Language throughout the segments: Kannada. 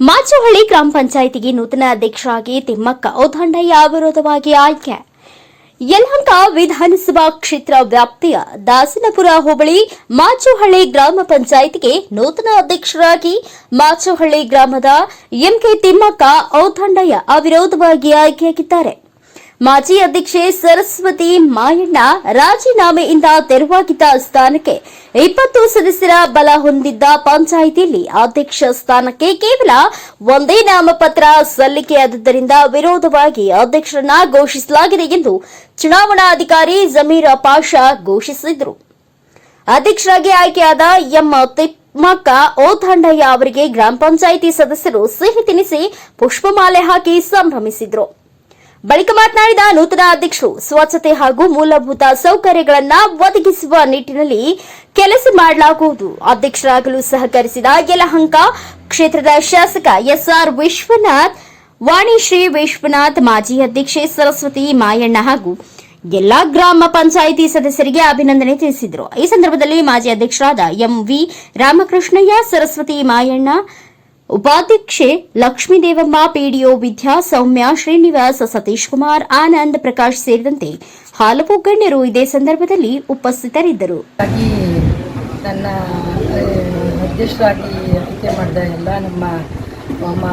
ಮಾಚುಹಳ್ಳಿ ಗ್ರಾಮ ಪಂಚಾಯಿತಿಗೆ ನೂತನ ಅಧ್ಯಕ್ಷರಾಗಿ ತಿಮ್ಮಕ್ಕ ಔಧಂಡಯ್ಯ ಅವಿರೋಧವಾಗಿ ಆಯ್ಕೆ. ಯಲಹಂಕ ವಿಧಾನಸಭಾ ಕ್ಷೇತ್ರ ವ್ಯಾಪ್ತಿಯ ದಾಸನಪುರ ಹೋಬಳಿ ಮಾಚುಹಳ್ಳಿ ಗ್ರಾಮ ಪಂಚಾಯಿತಿಗೆ ನೂತನ ಅಧ್ಯಕ್ಷರಾಗಿ ಮಾಚುಹಳ್ಳಿ ಗ್ರಾಮದ ಎಂಕೆ ತಿಮ್ಮಕ್ಕ ಔತಂಡಯ್ಯ ಅವಿರೋಧವಾಗಿ ಆಯ್ಕೆಯಾಗಿದ್ದಾರೆ. ಮಾಜಿ ಅಧ್ಯಕ್ಷೆ ಸರಸ್ವತಿ ಮಾಯಣ್ಣ ರಾಜೀನಾಮೆಯಿಂದ ತೆರವಾಗಿದ್ದ ಸ್ಥಾನಕ್ಕೆ ಇಪ್ಪತ್ತು ಸದಸ್ಯರ ಬಲ ಹೊಂದಿದ್ದ ಪಂಚಾಯಿತಿಯಲ್ಲಿ ಅಧ್ಯಕ್ಷ ಸ್ಥಾನಕ್ಕೆ ಕೇವಲ ಒಂದೇ ನಾಮಪತ್ರ ಸಲ್ಲಿಕೆಯಾದದ್ದರಿಂದ ವಿರೋಧವಾಗಿ ಅಧ್ಯಕ್ಷರನ್ನ ಘೋಷಿಸಲಾಗಿದೆ ಎಂದು ಚುನಾವಣಾಧಿಕಾರಿ ಜಮೀರ್ ಪಾಷಾ ಘೋಷಿಸಿದರು. ಅಧ್ಯಕ್ಷರಾಗಿ ಆಯ್ಕೆಯಾದ ಎಂ ತಿಮ್ಮಕ್ಕ ಓತಾಂಡಯ್ಯ ಅವರಿಗೆ ಗ್ರಾಮ ಪಂಚಾಯಿತಿ ಸದಸ್ಯರು ಸಿಹಿ ತಿನಿಸಿ ಪುಷ್ಪಮಾಲೆ ಹಾಕಿ ಸಂಭ್ರಮಿಸಿದ್ರು. ಬಳಿಕ ಮಾತನಾಡಿದ ನೂತನ ಅಧ್ಯಕ್ಷರು ಸ್ವಚ್ಛತೆ ಹಾಗೂ ಮೂಲಭೂತ ಸೌಕರ್ಯಗಳನ್ನು ಒದಗಿಸುವ ನಿಟ್ಟಿನಲ್ಲಿ ಕೆಲಸ ಮಾಡಲಾಗುವುದು. ಅಧ್ಯಕ್ಷರಾಗಲು ಸಹಕರಿಸಿದ ಯಲಹಂಕ ಕ್ಷೇತ್ರದ ಶಾಸಕ ಎಸ್ಆರ್ ವಿಶ್ವನಾಥ್ ವಾಣಿಶ್ರೀ ವಿಶ್ವನಾಥ್, ಮಾಜಿ ಅಧ್ಯಕ್ಷೆ ಸರಸ್ವತಿ ಮಾಯಣ್ಣ ಹಾಗೂ ಎಲ್ಲಾ ಗ್ರಾಮ ಪಂಚಾಯಿತಿ ಸದಸ್ಯರಿಗೆ ಅಭಿನಂದನೆ ತಿಳಿಸಿದರು. ಈ ಸಂದರ್ಭದಲ್ಲಿ ಮಾಜಿ ಅಧ್ಯಕ್ಷರಾದ ಎಂವಿ ರಾಮಕೃಷ್ಣಯ್ಯ, ಸರಸ್ವತಿ ಮಾಯಣ್ಣ ಉಪಾಧ್ಯಕ್ಷೆ ಲಕ್ಷ್ಮೀದೇವಮ್ಮ, ಪಿಡಿಒ ವಿದ್ಯಾ ಸೌಮ್ಯ, ಶ್ರೀನಿವಾಸ ಸತೀಶ್ ಕುಮಾರ್ ಆನಂದ್ ಪ್ರಕಾಶ್ ಸೇರಿದಂತೆ ಹಲವು ಗಣ್ಯರು ಇದೇ ಸಂದರ್ಭದಲ್ಲಿ ಉಪಸ್ಥಿತರಿದ್ದರು. ನನ್ನ ಅಧ್ಯಕ್ಷರಾಗಿ ಆಯ್ಕೆ ಮಾಡಿದ ಎಲ್ಲ ನಮ್ಮ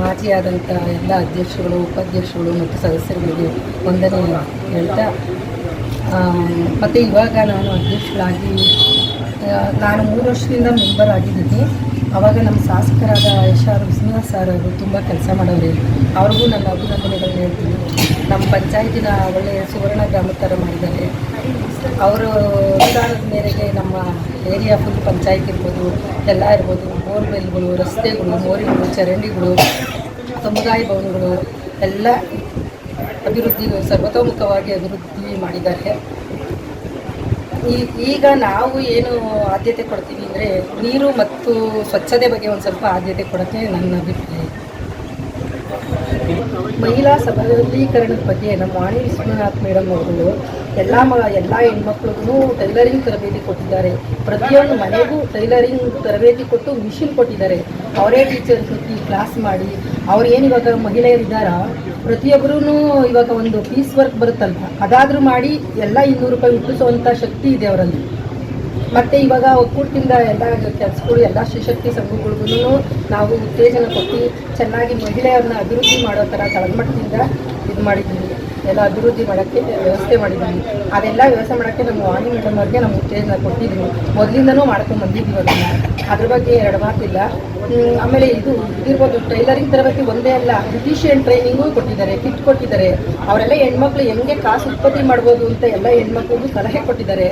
ಮಾಜಿಯಾದಂಥ ಎಲ್ಲ ಅಧ್ಯಕ್ಷಗಳು ಉಪಾಧ್ಯಕ್ಷಗಳು ಮತ್ತು ಸದಸ್ಯರುಗಳಿಗೆ ವಂದನೆ ಹೇಳ್ತಾ ಮತ್ತು ಇವಾಗ ನಾನು ಅಧ್ಯಕ್ಷರಾಗಿ ನಾನು ಮೂರು ವರ್ಷದಿಂದ ಮೆಂಬರ್ ಆಗಿದ್ದೀನಿ. ಆವಾಗ ನಮ್ಮ ಶಾಸಕರಾದ ಎಸ್ ಆರ್ ಸರ್ ಅವರು ತುಂಬ ಕೆಲಸ ಮಾಡೋರು. ಅವ್ರಿಗೂ ನನ್ನ ಅಭಿನಂದನೆಗಳನ್ನ ಹೇಳ್ತೀನಿ. ನಮ್ಮ ಪಂಚಾಯತಿನ ಒಳ್ಳೆಯ ಸುವರ್ಣ ಗ್ರಾಮ ಥರ ಮಾಡಿದ್ದಾರೆ. ಅವರು ಅನುದಾನದ ಮೇರೆಗೆ ನಮ್ಮ ಏರಿಯಾ ಫುಲ್ ಪಂಚಾಯತ್ ಇರ್ಬೋದು, ಎಲ್ಲ ಇರ್ಬೋದು. ಬೋರ್ವೆಲ್ಗಳು ರಸ್ತೆಗಳು ಮೋರಿಗಳು ಚರಂಡಿಗಳು, ಸಮುದಾಯ ಭವನಗಳು ಎಲ್ಲ ಅಭಿವೃದ್ಧಿ, ಸರ್ವತೋಮುಖವಾಗಿ ಅಭಿವೃದ್ಧಿ ಮಾಡಿದ್ದಾರೆ. ಈಗ ನಾವು ಏನು ಆದ್ಯತೆ ಕೊಡ್ತೀವಿ ಅಂದರೆ ನೀರು ಮತ್ತು ಸ್ವಚ್ಛತೆ ಬಗ್ಗೆ ಒಂದು ಸ್ವಲ್ಪ ಆದ್ಯತೆ ಕೊಡೋಕ್ಕೆ ನನ್ನ ಅಭಿಪ್ರಾಯ. ಮಹಿಳಾ ಸಬಲೀಕರಣದ ಬಗ್ಗೆ ನಮ್ಮ ವಾಣಿ ವಿಶ್ವನಾಥ್ ಮೇಡಮ್ ಅವರು ಎಲ್ಲ ಮ, ಎಲ್ಲ ಹೆಣ್ಮಕ್ಳಿಗೂ ಟೈಲರಿಂಗ್ ತರಬೇತಿ ಕೊಟ್ಟಿದ್ದಾರೆ. ಪ್ರತಿಯೊಂದು ಮನೆಗೂ ಟೈಲರಿಂಗ್ ತರಬೇತಿ ಕೊಟ್ಟು ಮಿಷಿನ್ ಕೊಟ್ಟಿದ್ದಾರೆ. ಅವರೇ ಟೀಚರ್ಸ್ ಕ್ಲಾಸ್ ಮಾಡಿ, ಅವ್ರು ಏನು ಇವಾಗ ಮಹಿಳೆಯರಿದ್ದಾರ? ಪ್ರತಿಯೊಬ್ಬರೂ ಇವಾಗ ಒಂದು ಪೀಸ್ ವರ್ಕ್ ಬರುತ್ತಲ್ವ ಅದಾದರೂ ಮಾಡಿ ಎಲ್ಲ ಇನ್ನೂರು ರೂಪಾಯಿ ಹುಟ್ಟಿಸುವಂಥ ಶಕ್ತಿ ಇದೆ ಅವರಲ್ಲಿ. ಮತ್ತು ಇವಾಗ ಒಕ್ಕೂಟದಿಂದ ಎಲ್ಲ ಕೆಲಸಗಳು, ಎಲ್ಲ ಶಿಶಕ್ತಿ ಸಂಘಗಳಿಗೂ ನಾವು ಉತ್ತೇಜನ ಕೊಟ್ಟು ಚೆನ್ನಾಗಿ ಮಹಿಳೆಯರನ್ನ ಅಭಿವೃದ್ಧಿ ಮಾಡೋ ಥರ ತಳಮಟ್ಟದಿಂದ ಇದು ಮಾಡಿದ್ದೀವಿ. ಎಲ್ಲ ಅಭಿವೃದ್ಧಿ ಮಾಡೋಕ್ಕೆ, ವ್ಯವಸ್ಥೆ ಮಾಡಿದ್ದೀವಿ. ಅದೆಲ್ಲ ವ್ಯವಸ್ಥೆ ಮಾಡೋಕ್ಕೆ ನಮ್ಮ ವಾಣಿ ಮೇಡಮ್ ಅವ್ರಿಗೆ ನಮ್ಮ ಉತ್ತೇಜನ ಕೊಟ್ಟಿದ್ದೀವಿ. ಮೊದಲಿಂದನೂ ಮಾಡ್ಕೊಂಡು ಬಂದಿದ್ದೀವಿ ಅದನ್ನು ಅದ್ರ ಬಗ್ಗೆ ಎರಡು ಮಾತಿಲ್ಲ. ಆಮೇಲೆ ಇದು ಇದಿರ್ಬೋದು, ಟೈಲರಿಂಗ್ ತರಬೇತಿ ಒಂದೇ ಅಲ್ಲ. ಬ್ಯೂಟಿಷಿಯನ್ ಟ್ರೈನಿಂಗು ಕೊಟ್ಟಿದ್ದಾರೆ, ಕಿಟ್ ಕೊಟ್ಟಿದ್ದಾರೆ. ಅವರೆಲ್ಲ ಹೆಣ್ಮಕ್ಳು ಹೆಂಗೆ ಕಾಸು ಉತ್ಪತ್ತಿ ಮಾಡ್ಬೋದು ಅಂತ ಎಲ್ಲ ಹೆಣ್ಮಕ್ಳಿಗೂ ಸಲಹೆ ಕೊಟ್ಟಿದ್ದಾರೆ.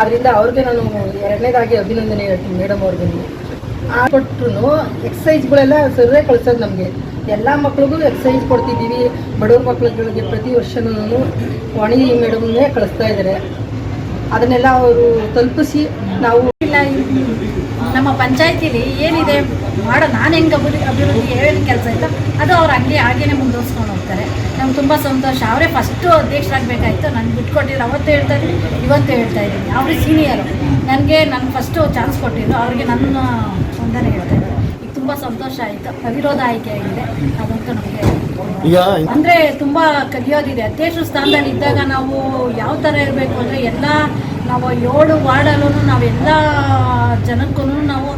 ಅದರಿಂದ ಅವ್ರಿಗೆ ನಾನು ಎರಡನೇದಾಗಿ ಅಭಿನಂದನೆ ಹೇಳ್ತೀನಿ ಮೇಡಮ್ ಅವ್ರಿಗೆ. ಆ ಕೊಟ್ಟರು ಎಕ್ಸಸೈಸ್ಗಳೆಲ್ಲ ಸರ್ವೇ ಕಳ್ಸೋದು ನಮಗೆ. ಎಲ್ಲ ಮಕ್ಳಿಗೂ ಎಕ್ಸಸೈಸ್ ಕೊಡ್ತಿದ್ದೀವಿ. ಬಡವ್ರ ಮಕ್ಳುಗಳಿಗೆ ಪ್ರತಿ ವರ್ಷನೂ ವಾಣಿ ಮೇಡಮ್ನೇ ಕಳಿಸ್ತಾ ಇದ್ದಾರೆ. ಅದನ್ನೆಲ್ಲ ಅವರು ತಲುಪಿಸಿ ನಾವು ಪಂಚಾಯತಿಲಿ ಏನಿದೆ ಮಾಡೋ ನಾನು ಹೆಂಗೆ ಅಭಿವೃದ್ಧಿ ಅಭಿವೃದ್ಧಿ ಏನು ಕೆಲಸ ಇತ್ತು ಅದು ಅವ್ರು ಹಂಗೆ ಹಾಗೇನೆ ಮುಂದುವರ್ಸ್ಕೊಂಡು ಹೋಗ್ತಾರೆ. ನಮ್ಗೆ ತುಂಬ ಸಂತೋಷ. ಅವರೇ ಫಸ್ಟು ಅಧ್ಯಕ್ಷರಾಗಬೇಕಾಯ್ತು. ನಾನು ಬಿಟ್ಕೊಟ್ಟಿದ್ರು. ಅವತ್ತು ಹೇಳ್ತಾ ಇದ್ದೀನಿ ಇವತ್ತು ಹೇಳ್ತಾ ಇದ್ದೀನಿ. ಅವರು ಸೀನಿಯರು ನನಗೆ ನಾನು ಫಸ್ಟು ಚಾನ್ಸ್ ಕೊಟ್ಟಿದ್ದು ಅವ್ರಿಗೆ ನನ್ನ ವಂದನೆ ಹೇಳ್ತಾ ಇದ್ದಾರೆ. ಈಗ ತುಂಬ ಸಂತೋಷ ಆಯಿತು. ಅವಿರೋಧ ಆಯ್ಕೆ ಆಗಿದೆ. ಅದಂತೂ ನಮಗೆ ಅಂದರೆ ತುಂಬ ಕಲಿಯೋದಿದೆ. ಅಧ್ಯಕ್ಷ ಸ್ಥಾನದಲ್ಲಿ ಇದ್ದಾಗ ನಾವು ಯಾವ ಥರ ಇರಬೇಕು ಅಂದರೆ ಎಲ್ಲ ನಾವು ಏಳು ವಾರ್ಡಲ್ಲೂ ನಾವೆಲ್ಲ ಜನಕ್ಕೂ ನಾವು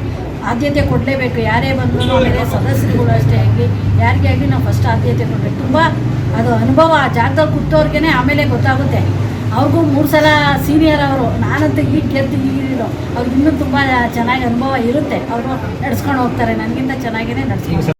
ಆದ್ಯತೆ ಕೊಡಲೇಬೇಕು. ಯಾರೇ ಬಂದರೂ ಆಮೇಲೆ ಸದಸ್ಯರುಗಳು ಅಷ್ಟೇ ಆಗಲಿ, ಯಾರಿಗೆ ಆಗಲಿ ನಾವು ಫಸ್ಟ್ ಆದ್ಯತೆ ಕೊಡಬೇಕು. ತುಂಬ ಅದು ಅನುಭವ ಆ ಜಾಗದಲ್ಲಿ ಕೂತವ್ರಿಗೇ ಆಮೇಲೆ ಗೊತ್ತಾಗುತ್ತೆ. ಅವ್ರಿಗೂ ಮೂರು ಸಲ ಸೀನಿಯರ್ ಅವರು, ನಾನಂತೂ ಈಗ ಗೆದ್ದು ಈಗಿರೋ ಅವ್ರಿಗೆ ಇನ್ನೂ ತುಂಬ ಚೆನ್ನಾಗಿ ಅನುಭವ ಇರುತ್ತೆ. ಅವರು ನಡ್ಸ್ಕೊಂಡು ಹೋಗ್ತಾರೆ. ನನಗಿಂತ ಚೆನ್ನಾಗಿಯೇ ನಡ್ಸ್ಕೊಂಡು